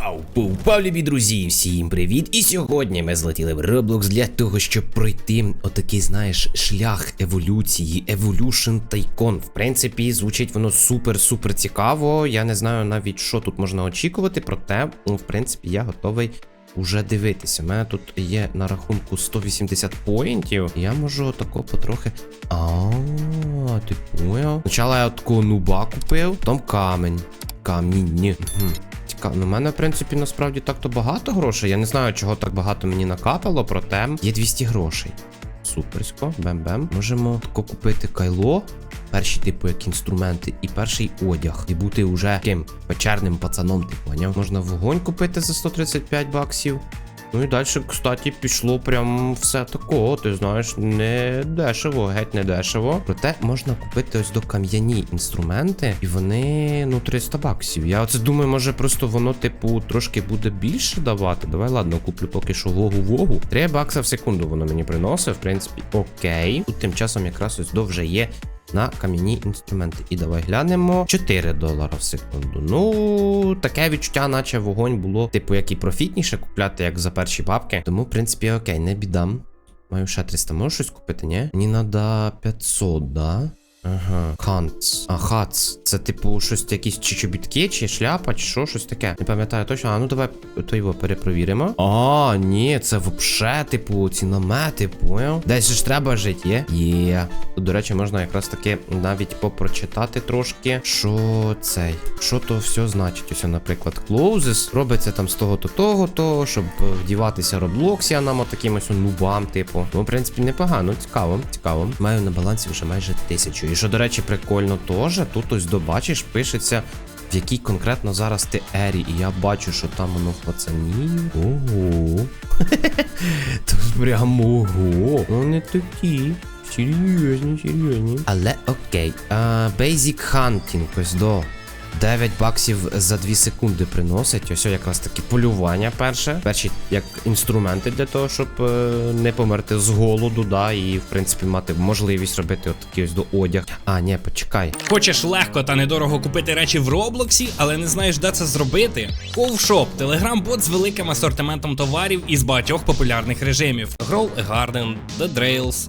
Вау! Повпав любі друзі, всім привіт! І сьогодні ми злетіли в Roblox для того, щоб пройти отакий, знаєш, шлях еволюції, Evolution Tycoon. В принципі, звучить воно супер-супер цікаво. Я не знаю навіть, що тут можна очікувати, проте, ну, в принципі, я готовий. Уже дивитися, у мене тут є на рахунку 180 поінтів. Я можу тако потрохи. А, ти поняв? Спочатку я такого нуба купив, потім камінь. Камінь. Цікаво. Ну, в мене, в принципі, насправді так-то багато грошей. Я не знаю, чого так багато мені накапало, проте є 200 грошей. Суперсько, бем-бем. Можемо тако купити кайло. Перші, типу, як інструменти, і перший одяг. І бути уже таким печерним пацаном, ти? Можна вогонь купити за 135 баксів. Ну і далі, кстати, пішло прям все такого, ти знаєш, не дешево, геть не дешево. Проте можна купити ось до кам'яні інструменти, і вони, ну, 300 баксів. Я оце думаю, може просто воно, типу, трошки буде більше давати. Давай, ладно, куплю поки що вогу-вогу. 3 бакса в секунду воно мені приносить, в принципі, окей. Тут тим часом якраз ось довже є на кам'яні інструменти. І давай глянемо 4 долара в секунду. Ну, таке відчуття, наче вогонь було, типу, як і профітніше купляти, як за перші бабки. Тому, в принципі, окей, не бідам. Маю ще 300, можу щось купити, ні? Мені треба 500, да? Ага, ханц. А, хац. Це типу щось якісь чи чобітки, чи шляпа, чи що, щось таке. Не пам'ятаю точно. А ну давай то його перепровіримо. А, ні, це вообще, типу, ці намети, поняв? Десь ж треба жити, є? Є. Тут, до речі, можна якраз таки навіть попрочитати трошки, що цей. Що то все значить. Ось, наприклад, closes. Робиться там з того-то, того-то, щоб вдіватися роблоксіанам, отаким ось нубам, типу. Ну, в принципі, непогано, цікаво, цікаво. Маю на балансі вже майже тисячу. І що, до речі, прикольно теж. Тут ось добачиш, пишеться. В якій конкретно зараз ти ері, і я бачу, що там воно в пацанів. Ого. Тут прям ого. Вони такі. Серйозні, серйозні. Але окей. Basic Hunting, ось до. 9 баксів за 2 секунди приносить. Ось якраз таки полювання перше. Перші як інструменти для того, щоб е, не померти з голоду, да, і в принципі мати можливість робити от такий ось до одяг. А, ні, почекай. Хочеш легко та недорого купити речі в Роблоксі, але не знаєш, де це зробити? Ковшоп телеграм-бот з великим асортиментом товарів із багатьох популярних режимів: Grow a Garden, The Drails,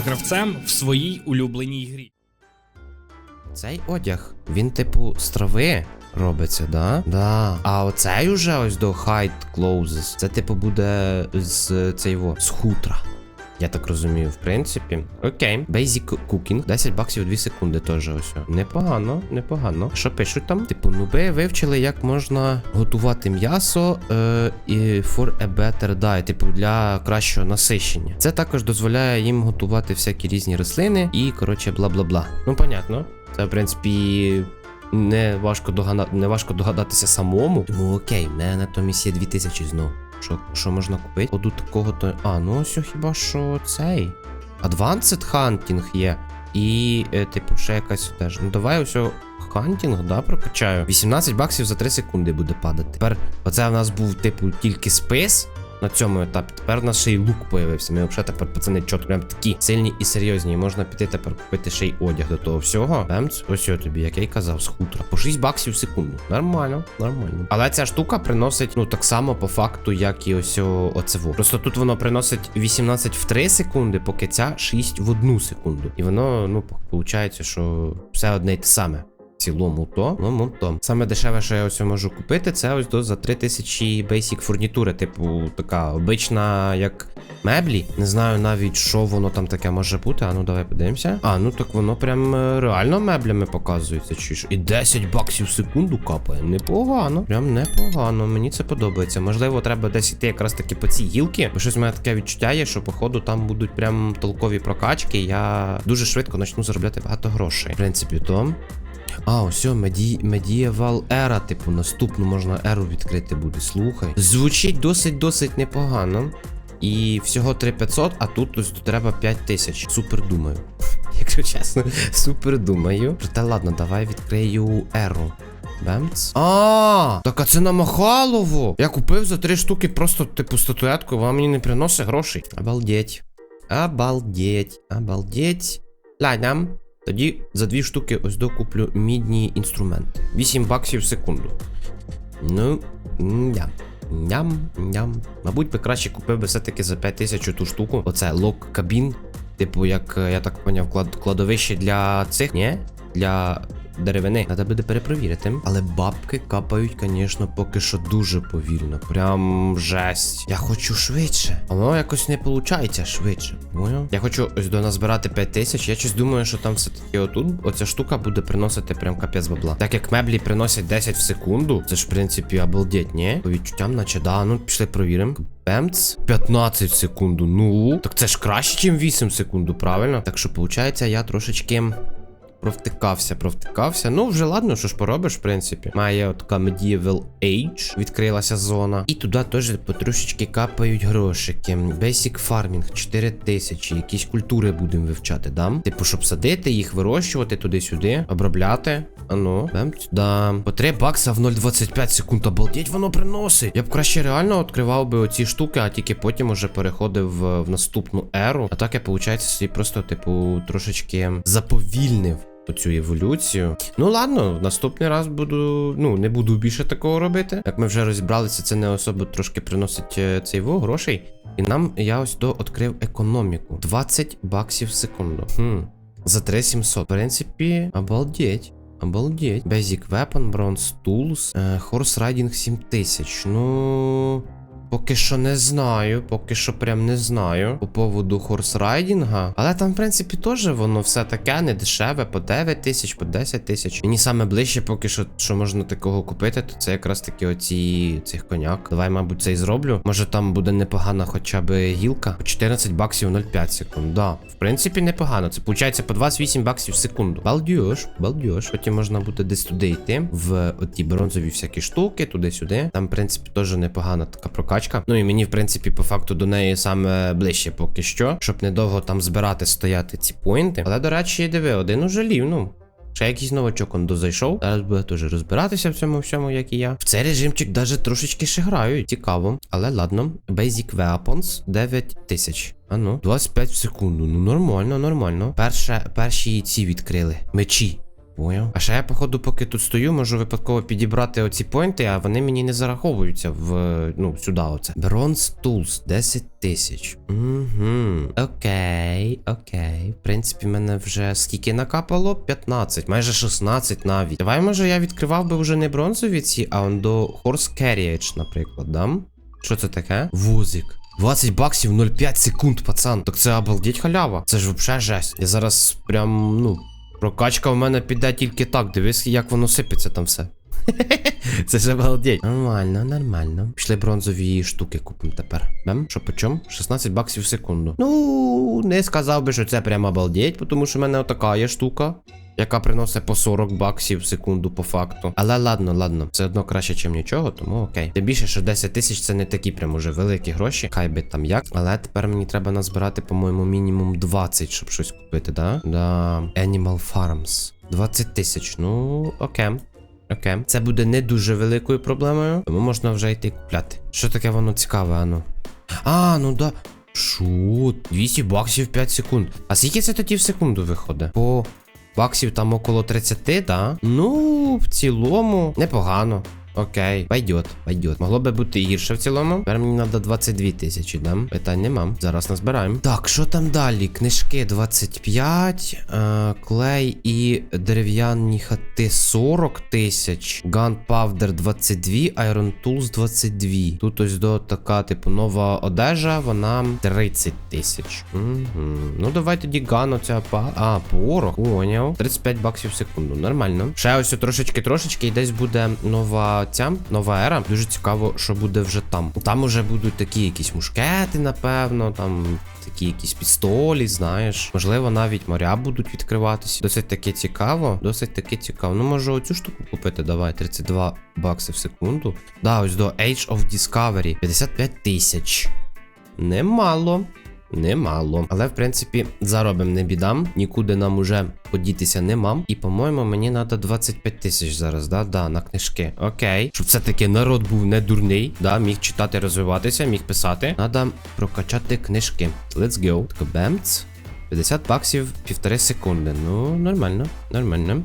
гравцем в своїй улюбленій грі. Цей одяг, він, типу, з трави робиться, да? Да. А оцей уже ось до Hide Closes. Це, типу, буде з цейво, з хутра. Я так розумію, в принципі. Окей. Basic Cooking. 10 баксів 2 секунди теж ось. Непогано, непогано. Що пишуть там? Типу, нуби вивчили, як можна готувати м'ясо е, і for a better diet, типу, для кращого насищення. Це також дозволяє їм готувати всякі різні рослини і, коротше, бла-бла-бла. Ну, понятно. Це, в принципі. Не важко догадати, не важко догадатися самому. Тому окей, в мене натомість є 2000 знов. Що, що можна купити? Оду такого то. А, ну ось хіба що цей. Advanced Hunting є. І, е, типу, ще якась теж. Ну давай ось хантінг, да, прокачаю. 18 баксів за 3 секунди буде падати. Тепер оце в нас був, типу, тільки спис. На цьому етапі тепер у нас ще й лук появився. Ми взагалі тепер пацани чітко прям такі сильні і серйозні. І можна піти тепер купити ще й одяг до того всього. Бемц, ось я тобі, як я й казав, з хутра. По 6 баксів в секунду. Нормально, нормально. Але ця штука приносить, ну так само по факту, як і ось оцево. Просто тут воно приносить 18 в 3 секунди, поки ця 6 в 1 секунду. І воно, ну, виходить, що все одне й те саме. Цілому то, ну то. Саме дешеве, що я ось можу купити, це ось до за 3000 basic фурнітури, типу, така обична, як меблі. Не знаю навіть, що воно там таке може бути. А ну давай подивимося. А, ну так воно прям е, реально меблями показується. Чи ж. І 10 баксів в секунду капає. Непогано. Прям непогано. Мені це подобається. Можливо, треба десь іти якраз таки по цій гілки. Бо щось в таке відчуття є, що походу там будуть прям толкові прокачки. Я дуже швидко почну заробляти багато грошей. В принципі, то. А, ось, меді... Medieval Era, типу, наступну можна еру відкрити буде. Слухай. Звучить досить-досить непогано. І всього 3500, а тут ось треба 5000. Супер думаю. Якщо чесно, супер думаю. Проте ладно, давай відкрию еру. Бемц. А, так а це на Махалово. Я купив за три штуки просто, типу, статуетку, вона мені не приносить грошей. Обалдеть. Обалдеть. Обалдеть. Ладно. Тоді за дві штуки ось докуплю мідні інструменти. 8 баксів в секунду. Ну, ням. Ням, ням. Мабуть, би краще купив би все-таки за 5 тисяч ту штуку. Оце лок кабін. Типу, як е, я так поняв, клад, кладовище для цих, ні? Для деревини. Треба буде перепровірити. Але бабки капають, звісно, поки що дуже повільно. Прям жесть. Я хочу швидше. Воно якось не виходить швидше. Поняв? Я хочу ось до нас збирати 5 тисяч. Я щось думаю, що там все-таки отут оця штука буде приносити прям капець бабла. Так як меблі приносять 10 в секунду, це ж в принципі обалдеть, ні? По відчуттям, наче да. Ну пішли провіримо. Бемц 15 в секунду. Ну, так це ж краще, ніж 8 в секунду, правильно? Так що, виходить, я трошечки. Провтикався, провтикався. Ну, вже ладно, що ж поробиш, в принципі. Має така Medieval Age, відкрилася зона. І туди теж потрошечки капають грошики. Basic Farming 4 тисячі. Якісь культури будемо вивчати, да? Типу, щоб садити їх, вирощувати туди-сюди, обробляти. Ану, бем. По 3 бакса в 0,25 секунд. Обалдеть, воно приносить. Я б краще реально відкривав би оці штуки, а тільки потім уже переходив в наступну еру. А так я, виходить, собі просто, типу, трошечки заповільнив цю еволюцію. Ну ладно, наступний раз буду. Ну, не буду більше такого робити. Як ми вже розібралися, це не особо трошки приносить е, цей во грошей. І нам я ось до відкрив економіку. 20 баксів в секунду. Хм. За 3700. В принципі, обалдеть. Обалдеть. Basic Weapon, Bronze Tools, е, Horse Riding 7000. Ну. Поки що не знаю, поки що прям не знаю по поводу хорсрайдінга. Але там, в принципі, теж воно все таке не дешеве, по 9 тисяч, по 10 тисяч. Мені саме ближче, поки що, що можна такого купити, то це якраз таки оці цих коняк. Давай, мабуть, це і зроблю. Може там буде непогана хоча б гілка. По 14 баксів 0,5 секунд. Да, в принципі, непогано. Це виходить по 28 баксів в секунду. Балдюш, балдюш. Потім можна буде десь туди йти, в оті бронзові всякі штуки, туди-сюди. Там, в принципі, теж непогана така прокачка. Ну і мені, в принципі, по факту до неї саме ближче поки що, щоб недовго там збирати, стояти ці поінти. Але, до речі, диви, один уже лів, ну. Ще якийсь новачок он дозайшов. Зараз буде теж розбиратися в цьому всьому, як і я. В цей режимчик даже трошечки ще грають. Цікаво. Але ладно. Basic Weapons 9000. А ну, 25 в секунду. Ну нормально, нормально. Перше, перші ці відкрили. Мечі. Поняв. А ще я, походу, поки тут стою, можу випадково підібрати оці поінти, а вони мені не зараховуються в. Ну, сюди оце. Bronze Tools 10 тисяч. Угу. Окей, окей. В принципі, мене вже скільки накапало? 15, майже 16 навіть. Давай, може, я відкривав би вже не бронзові ці, а он до Horse Carriage, наприклад, дам? Що це таке? Вузик. 20 баксів 0,5 секунд, пацан. Так це обалдеть халява. Це ж взагалі жесть. Я зараз прям, ну. Прокачка в мене піде тільки так. Дивись, як воно сипеться там все. Це ж обалдеть. Нормально, нормально. Пішли бронзові штуки купимо тепер. Бем? Що по чому? 16 баксів в секунду. Ну, не сказав би, що це прямо обалдеть, тому що в мене отака є штука. Яка приносить по 40 баксів в секунду по факту. Але ладно, ладно, все одно краще, ніж нічого, тому окей. Тим більше, що 10 тисяч це не такі прям уже великі гроші. Хай би там як. Але тепер мені треба назбирати, по-моєму, мінімум 20, щоб щось купити, да? Да. Animal Farms. 20 тисяч. Ну, окей. Окей. Це буде не дуже великою проблемою, тому можна вже йти купляти. Що таке воно цікаве, ану? А, ну да. Шо? 200 баксів 5 секунд. А скільки це тоді в секунду виходить? По баксів там около 30, да? Ну, в цілому, непогано. Окей, пойдет, пойдет. Могло би бути гірше в цілому. Тепер мені треба 22 тисячі, да? Питань нема. Зараз назбираємо. Так, що там далі? Книжки 25, е, клей і дерев'яні хати 40 тисяч, Gunpowder 22, Iron Tools 22. Тут ось до така, типу, нова одежа, вона 30 тисяч. Угу. Ну, давай тоді ган оця па. А, порох. Поняв. 35 баксів в секунду. Нормально. Ще ось трошечки-трошечки, і десь буде нова ця нова ера. Дуже цікаво, що буде вже там. Там уже будуть такі якісь мушкети, напевно, там такі якісь пістолі, знаєш. Можливо, навіть моря будуть відкриватися. Досить таки цікаво. Досить таки цікаво. Ну, може, оцю штуку купити, давай, 32 бакси в секунду. Да, ось до Age of Discovery 55 тисяч. Немало. Немало. Але в принципі заробимо не бідам. Нікуди нам уже подітися нема. І, по-моєму, мені треба 25 тисяч зараз, да? Да, на книжки. Окей. Щоб все-таки народ був не дурний, да, міг читати, розвиватися, міг писати. Надо прокачати книжки. Let's go. Так, бемц. 50 баксів півтори секунди. Ну, нормально, нормально.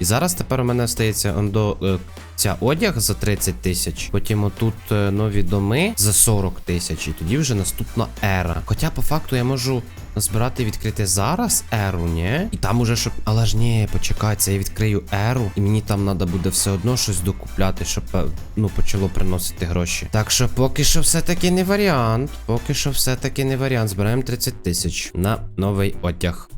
І зараз тепер у мене стається ондо е, ця одяг за 30 тисяч. Потім отут е, нові доми за 40 тисяч. І тоді вже наступна ера. Хоча по факту я можу назбирати і відкрити зараз еру, ні? І там уже щоб. Але ж ні, почекай, це я відкрию еру, і мені там треба буде все одно щось докупляти, щоб е, ну почало приносити гроші. Так що поки що все-таки не варіант. Поки що все-таки не варіант. Збираємо 30 тисяч на новий одяг.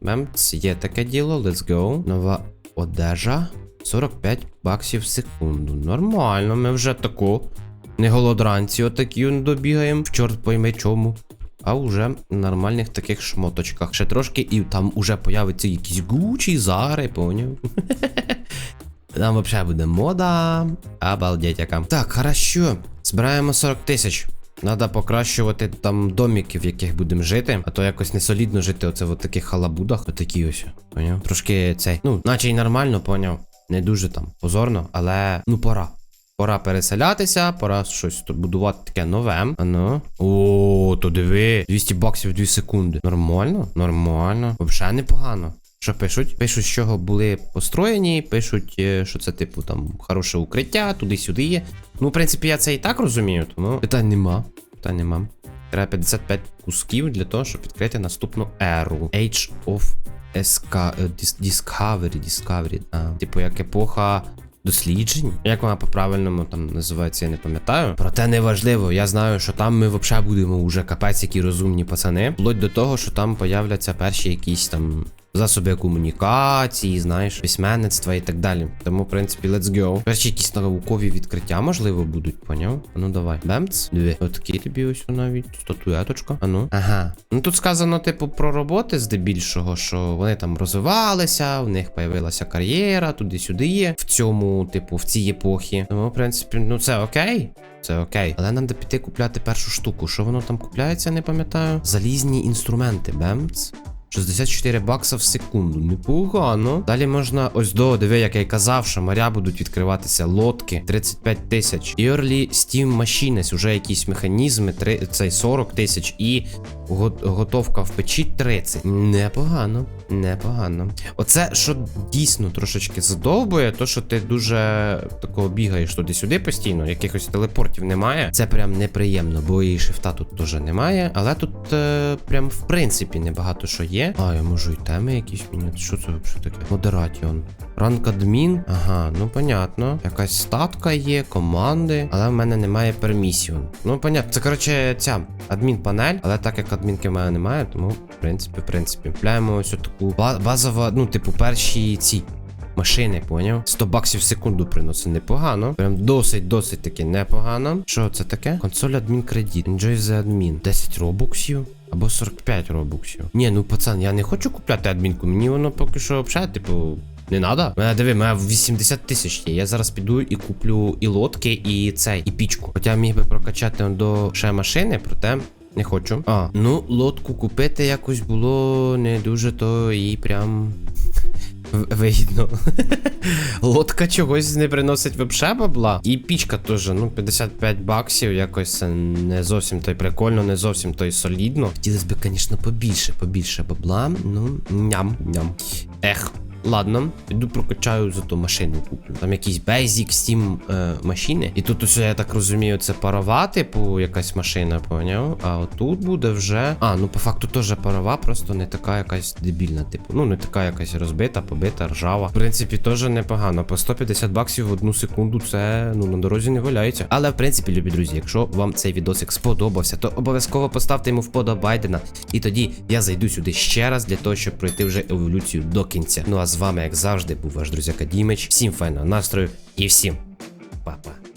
Мемц, є таке діло, let's go. Нова одежа. 45 баксів в секунду. Нормально, ми вже таку. Не голодранці, отакі добігаємо, в чорт пойме чому. А вже в нормальних таких шмоточках. Ще трошки, і там уже появиться якісь гучі, зари, поняв? Там взагалі буде мода. Обалдеть яка. Так, хорошо. Збираємо 40 тисяч. Надо покращувати там доміки, в яких будемо жити, а то якось не солідно жити оце в таких халабудах. Отакі ось. Поняв? Трошки цей. Ну, наче й нормально, поняв. Не дуже там позорно, але ну пора. Пора переселятися, пора щось тут будувати таке нове. А ну. О, то диви. 200 баксів 2 секунди. Нормально? Нормально. Взагалі непогано. Що пишуть? Пишуть, з чого були построєні, пишуть, е, що це, типу, там, хороше укриття, туди-сюди є. Ну, в принципі, я це і так розумію, тому питань нема. Питань нема. Треба 55 кусків для того, щоб відкрити наступну еру. Age of Esca... е, Discovery. Discovery. А, типу, як епоха досліджень. Як вона по-правильному там називається, я не пам'ятаю. Проте не важливо. Я знаю, що там ми взагалі будемо уже капець, які розумні пацани. Вплоть до того, що там появляться перші якісь там. Засоби комунікації, знаєш, письменництва і так далі. Тому, в принципі, let's go. Перші якісь наукові відкриття, можливо, будуть, поняв? А ну давай. Бемц. Диви. Отакий тобі ось навіть. Статуеточка. А ну. Ага. Ну тут сказано, типу, про роботи здебільшого, що вони там розвивалися, в них появилася кар'єра, туди-сюди є. В цьому, типу, в цій епохі. Тому, в принципі, ну це окей. Це окей. Але нам треба піти купляти першу штуку. Що воно там купляється, не пам'ятаю. Залізні інструменти. Бемц. 64 бакса в секунду. Непогано. Далі можна ось до, диви, як я й казав, що моря будуть відкриватися лодки 35 тисяч. Early Steam Machines, уже якісь механізми, три, цей 40 тисяч і готовка в печі 30. Непогано. Непогано. Оце, що дійсно трошечки задовбує, то що ти дуже такого бігаєш туди-сюди постійно, якихось телепортів немає. Це прям неприємно, бо і шифта тут теж немає. Але тут е, прям в принципі небагато що є. А, я можу і теми якісь міняти. Що це взагалі таке? Модератіон. Ранк адмін. Ага, ну понятно. Якась статка є, команди, але в мене немає пермісіон. Ну, понятно. Це коротше ця адмін-панель, але так як адмінки в мене немає, тому в принципі, в принципі. Купляємо ось таку ба- базова, ну, типу, перші ці. Машини, поняв? 100 баксів в секунду приносить непогано. Прям досить, досить таки непогано. Що це таке? Консоль адмін кредит. Enjoy the admin. 10 робоксів. Або 45 робоксів. Ні, ну пацан, я не хочу купляти адмінку. Мені воно поки що взагалі, типу. Не надо? Мене диви, мене 80 тисяч є. Я зараз піду і куплю і лодки, і цей, і пічку. Хоча міг би прокачати до ще машини, проте. Не хочу. А, ну, лодку купити якось було не дуже то і прям. Вигідно. Лодка чогось не приносить вообще бабла. І пічка теж, ну, 55 баксів, якось це не зовсім то й прикольно, не зовсім то солідно. Хотілося б, звісно, побільше, побільше бабла. Ну, ням, ням. Ех. Ладно, піду прокачаю зато машину куплю. Там якісь Basic Steam е, машини. І тут усе, я так розумію, це парова, типу, якась машина, поняв? А отут буде вже. А, ну по факту теж парова, просто не така якась дебільна, типу. Ну, не така якась розбита, побита, ржава. В принципі, теж непогано. По 150 баксів в одну секунду це ну на дорозі не валяється. Але в принципі, любі друзі, якщо вам цей відосик сподобався, то обов'язково поставте йому вподобайдена. І тоді я зайду сюди ще раз для того, щоб пройти вже еволюцію до кінця. Ну а з вами, як завжди, був ваш друзяка Дімич. Всім файного настрою і всім Па-па-па.